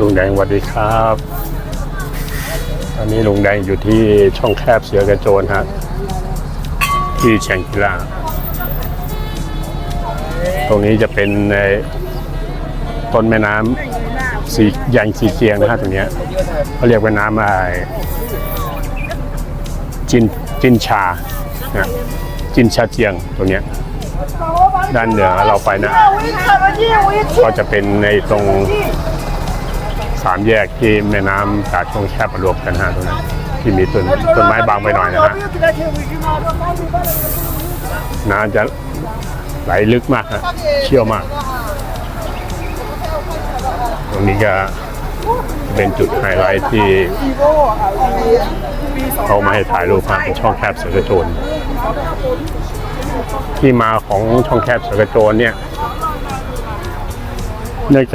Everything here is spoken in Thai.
ลุงแดงสวัสดีครับ ตอนนี้ลุงแดงอยู่ที่ช่องแคบเสือกระโจนฮะที่แชงกิล่าตรงนี้จะเป็นในต้นแม่น้ำสีแยงสีเกียงนะฮะตรงเนี้ยเขาเรียกว่าน้ำอะไรจินจินชานะจินชาเจียงตรงเนี้ยด้านเหนือเราไปนะ ก็จะเป็นในตรง สามแยกที่แม่น้ำตาช่องแคบมารวมกันฮะตรงนั้นที่มีต้นต้นไม้บางไปหน่อยนะฮะน้ำจะไหลลึกมากฮะเชี่ยวมาก ตรงนี้ก็เป็นจุดไฮไลท์ที่เขามาให้ถ่ายรูปภาพเป็นช่องแคบสกระโจนที่มาของช่องแคบสกระโจนเนี่ย